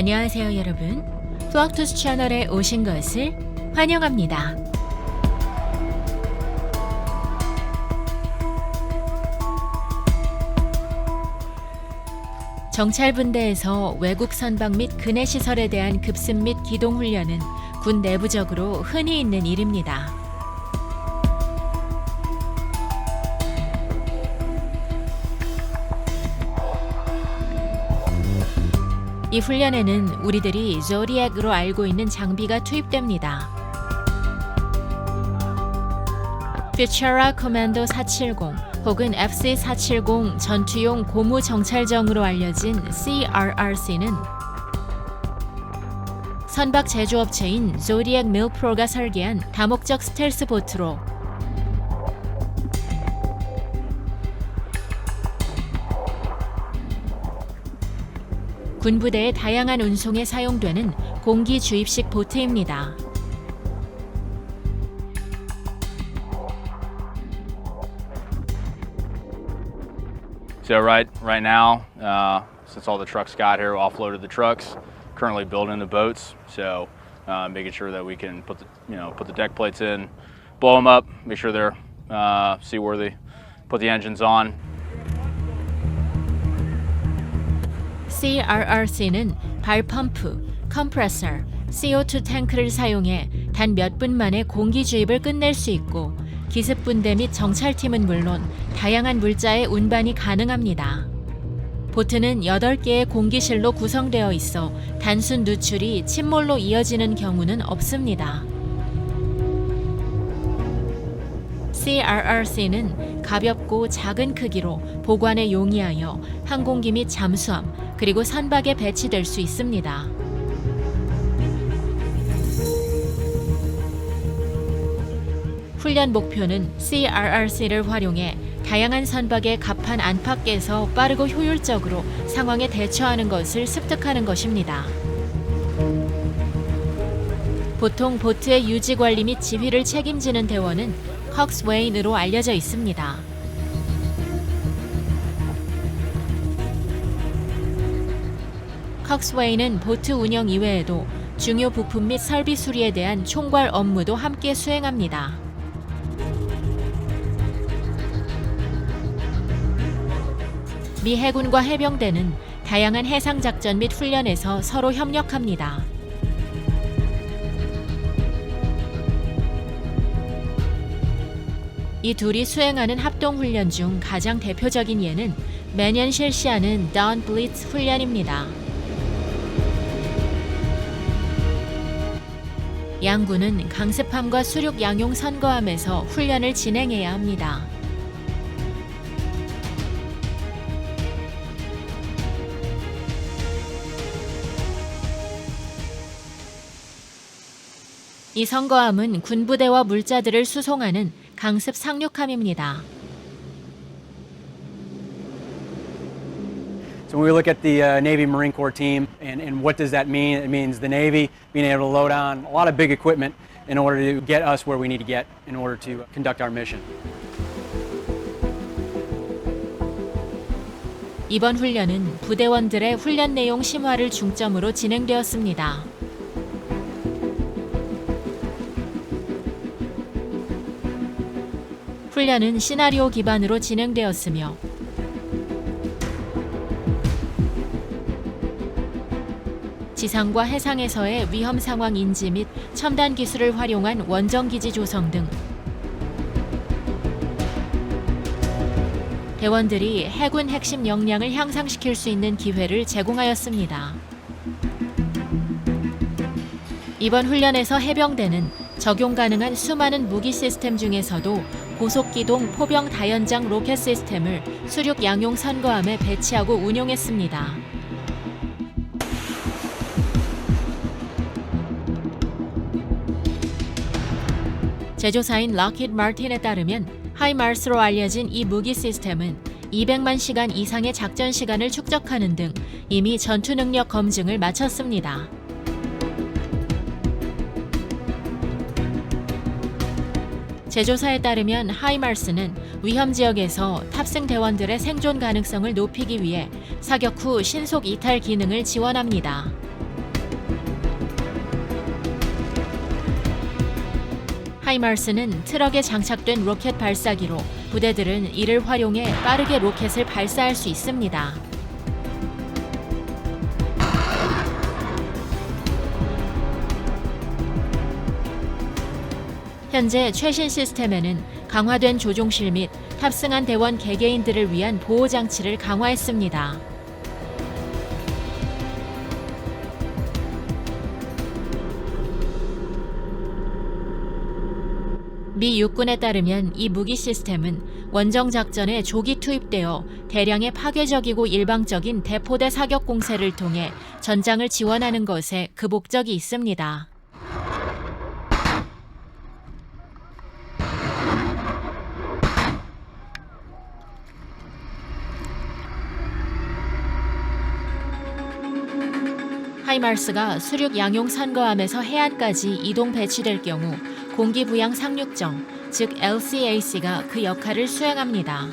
안녕하세요, 여러분. 플럭투스 채널에 오신 것을 환영합니다. 정찰 분대에서 외국 선박 및 근해 시설에 대한 급습 및 기동 훈련은 군 내부적으로 흔히 있는 일입니다. 이 훈련에는 우리들이 조리액으로 알고 있는 장비가 투입됩니다. 퓨처라 커맨도 470 혹은 FC470 전투용 고무 정찰정으로 알려진 CRRC는 선박 제조업체인 조리액 밀프로가 설계한 다목적 스텔스 보트로 군부대의 다양한 운송에 사용되는 공기 주입식 보트입니다. So right right now, uh, since all the trucks got here, we offloaded the trucks. Currently building the boats, so uh, making sure that we can put the you know put the deck plates in, blow them up, make sure they're uh, seaworthy, put the engines on. CRRC는 발 펌프, 컴프레서, CO2 탱크를 사용해 단 몇 분 만에 공기 주입을 끝낼 수 있고 기습 분대 및 정찰팀은 물론 다양한 물자의 운반이 가능합니다. 보트는 8개의 공기실로 구성되어 있어 단순 누출이 침몰로 이어지는 경우는 없습니다. CRRC는 가볍고 작은 크기로 보관에 용이하여 항공기 및 잠수함 그리고 선박에 배치될 수 있습니다. 훈련 목표는 CRRC를 활용해 다양한 선박의 갑판 안팎에서 빠르고 효율적으로 상황에 대처하는 것을 습득하는 것입니다. 보통 보트의 유지 관리 및 지휘를 책임지는 대원은 헉스웨인으로 알려져 있습니다. 헉스웨인은 보트 운영 이외에도 중요 부품 및 설비 수리에 대한 총괄 업무도 함께 수행합니다. 미 해군과 해병대는 다양한 해상 작전 및 훈련에서 서로 협력합니다. 이 둘이 수행하는 합동 훈련 중 가장 대표적인 예는 매년 실시하는 다운 블리츠 훈련입니다. 양군은 강습함과 수륙 양용 선거함에서 훈련을 진행해야 합니다. 이 선거함은 군부대와 물자들을 수송하는 강습 상륙함입니다. So when we look at the uh, Navy Marine Corps team and, and what does that mean? It means the Navy being able to load on a lot of big equipment in order to get us where we need to get in order to conduct our mission. 이번 훈련은 부대원들의 훈련 내용 심화를 중점으로 진행되었습니다. 훈련은 시나리오 기반으로 진행되었으며 지상과 해상에서의 위험 상황 인지 및 첨단 기술을 활용한 원정 기지 조성 등 대원들이 해군 핵심 역량을 향상시킬 수 있는 기회를 제공하였습니다. 이번 훈련에서 해병대는 적용 가능한 수많은 무기 시스템 중에서도 고속기동 포병 다연장 로켓 시스템을 수륙 양용 선거함에 배치하고 운용했습니다. 제조사인 락히드 마틴에 따르면 하이마르스로 알려진 이 무기 시스템은 200만 시간 이상의 작전 시간을 축적하는 등 이미 전투 능력 검증을 마쳤습니다. 제조사에 따르면 하이마스는 위험 지역에서 탑승 대원들의 생존 가능성을 높이기 위해 사격 후 신속 이탈 기능을 지원합니다. 하이마스는 트럭에 장착된 로켓 발사기로 부대들은 이를 활용해 빠르게 로켓을 발사할 수 있습니다. 현재 최신 시스템에는 강화된 조종실 및 탑승한 대원 개개인들을 위한 보호 장치를 강화했습니다. 미 육군에 따르면 이 무기 시스템은 원정 작전에 조기 투입되어 대량의 파괴적이고 일방적인 대포대 사격 공세를 통해 전장을 지원하는 것에 그 목적이 있습니다. 하이마르스가 수륙 양용 선거함에서 해안까지 이동 배치될 경우 공기 부양 상륙정, 즉 LCAC가 그 역할을 수행합니다.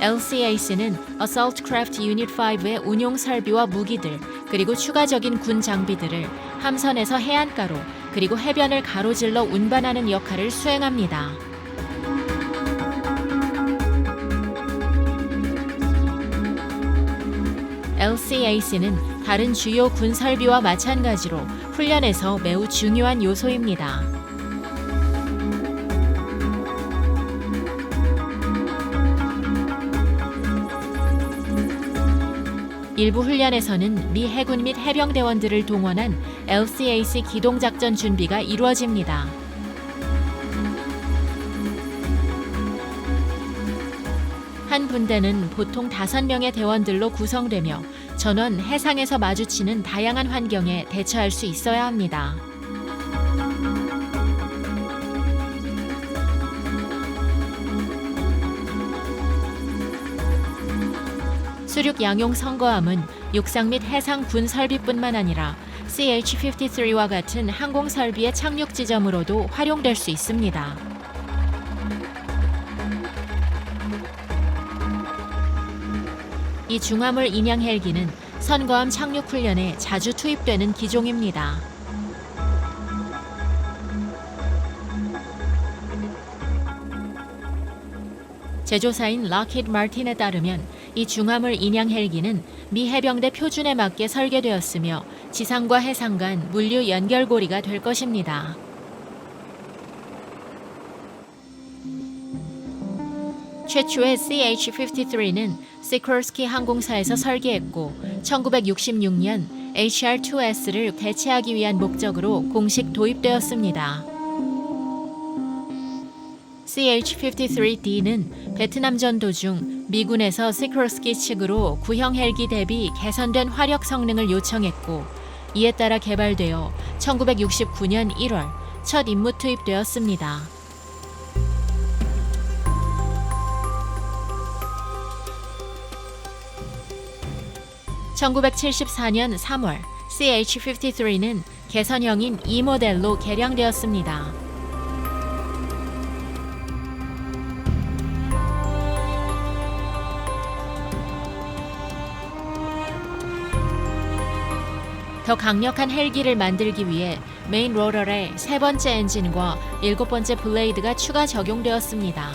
LCAC는 Assault Craft Unit 5의 운용 설비와 무기들, 그리고 추가적인 군 장비들을 함선에서 해안가로 그리고 해변을 가로질러 운반하는 역할을 수행합니다. LCAC는 다른 주요 군 설비와 마찬가지로 훈련에서 매우 중요한 요소입니다. 일부 훈련에서는 미 해군 및 해병대원들을 동원한 LCAC 기동작전 준비가 이루어집니다. 한 분대는 보통 5명의 대원들로 구성되며 전원 해상에서 마주치는 다양한 환경에 대처할 수 있어야 합니다. 수륙 양용 선거함은 육상 및 해상 군 설비뿐만 아니라 CH-53와 같은 항공 설비의 착륙 지점으로도 활용될 수 있습니다. 이 중화물 인양 헬기는 선거함 착륙 훈련에 자주 투입되는 기종입니다. 제조사인 락히드 마틴에 따르면 이 중화물 인양 헬기는 미 해병대 표준에 맞게 설계되었으며 지상과 해상 간 물류 연결고리가 될 것입니다. 최초의 CH-53는 시커스키 항공사에서 설계했고 1966년 HR-2S를 대체하기 위한 목적으로 공식 도입되었습니다. CH-53D는 베트남 전 도 중 미군에서 시커스키 측으로 구형 헬기 대비 개선된 화력 성능을 요청했고 이에 따라 개발되어 1969년 1월 첫 임무 투입되었습니다. 1974년 3월 CH-53는 개선형인 E 모델로 개량되었습니다. 더 강력한 헬기를 만들기 위해 메인 로럴에 세 번째 엔진과 일곱 번째 블레이드가 추가 적용되었습니다.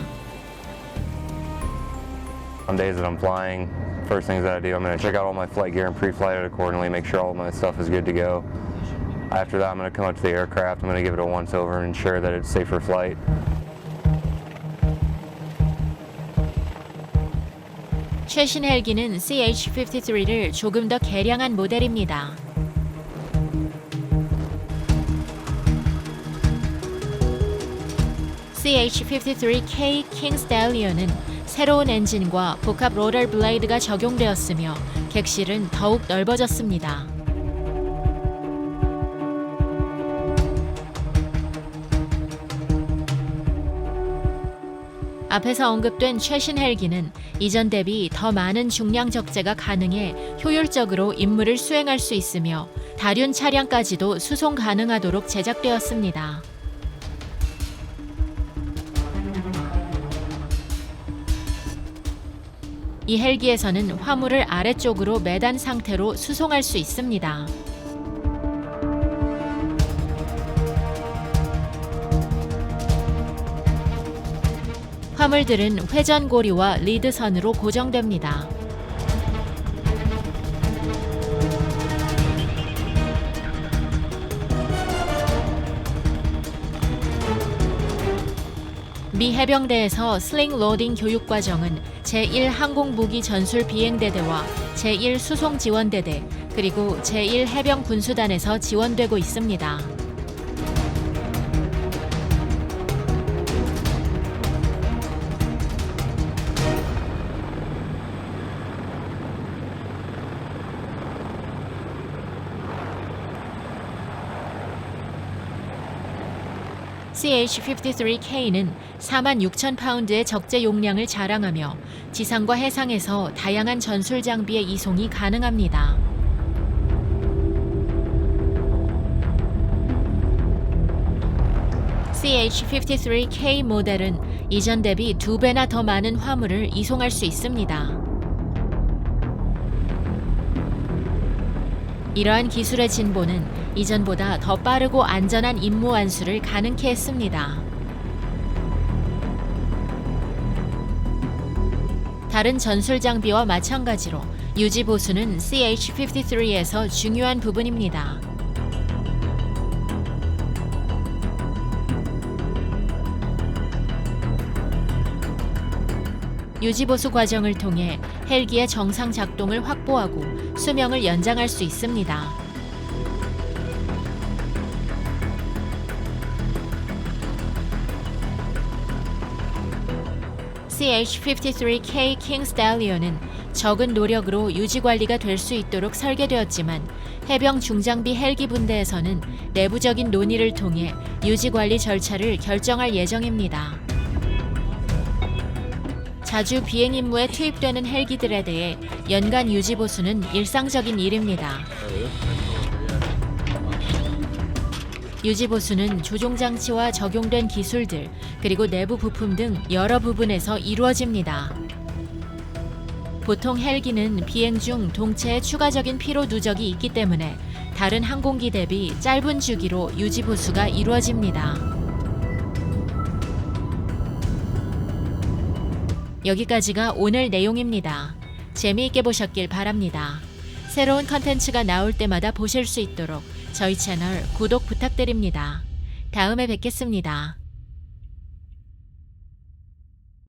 On days that I'm flying, first things that I do, I'm going to check out all my flight gear and pre-flight it accordingly, make sure all my stuff is good to go. After that, I'm going to come up to the aircraft, I'm going to give it a once-over and ensure that it's safe for flight. 최신 헬기는 CH-53를 조금 더 개량한 모델입니다. CH-53K 킹 스탈리언은 새로운 엔진과 복합 로럴 블레이드가 적용되었으며 객실은 더욱 넓어졌습니다. 앞에서 언급된 최신 헬기는 이전 대비 더 많은 중량 적재가 가능해 효율적으로 임무를 수행할 수 있으며 다륜 차량까지도 수송 가능하도록 제작되었습니다. 이 헬기에서는 화물을 아래쪽으로 매단 상태로 수송할 수 있습니다. 화물들은 회전고리와 리드선으로 고정됩니다. 미 해병대에서 슬링 로딩 교육 과정은 제1 항공무기 전술 비행대대와 제1 수송 지원대대 그리고 제1 해병 군수단에서 지원되고 있습니다. CH-53K는 4만 6천 파운드의 적재 용량을 자랑하며 지상과 해상에서 다양한 전술 장비의 이송이 가능합니다. CH-53K 모델은 이전 대비 두 배나 더 많은 화물을 이송할 수 있습니다. 이러한 기술의 진보는 이전보다 더 빠르고 안전한 임무 완수를 가능케 했습니다. 다른 전술 장비와 마찬가지로 유지 보수는 CH-53에서 중요한 부분입니다. 유지 보수 과정을 통해 헬기의 정상 작동을 확보하고 수명을 연장할 수 있습니다. CH-53K 킹 스탈리온은 적은 노력으로 유지 관리가 될 수 있도록 설계되었지만 해병 중장비 헬기 분대에서는 내부적인 논의를 통해 유지 관리 절차를 결정할 예정입니다. 자주 비행 임무에 투입되는 헬기들에 대해 연간 유지 보수는 일상적인 일입니다. 유지 보수는 조종 장치와 적용된 기술들 그리고 내부 부품 등 여러 부분에서 이루어집니다. 보통 헬기는 비행 중 동체에 추가적인 피로 누적이 있기 때문에 다른 항공기 대비 짧은 주기로 유지 보수가 이루어집니다. 여기까지가 오늘 내용입니다. 재미있게 보셨길 바랍니다. 새로운 컨텐츠가 나올 때마다 보실 수 있도록 저희 채널 구독 부탁드립니다. 다음에 뵙겠습니다.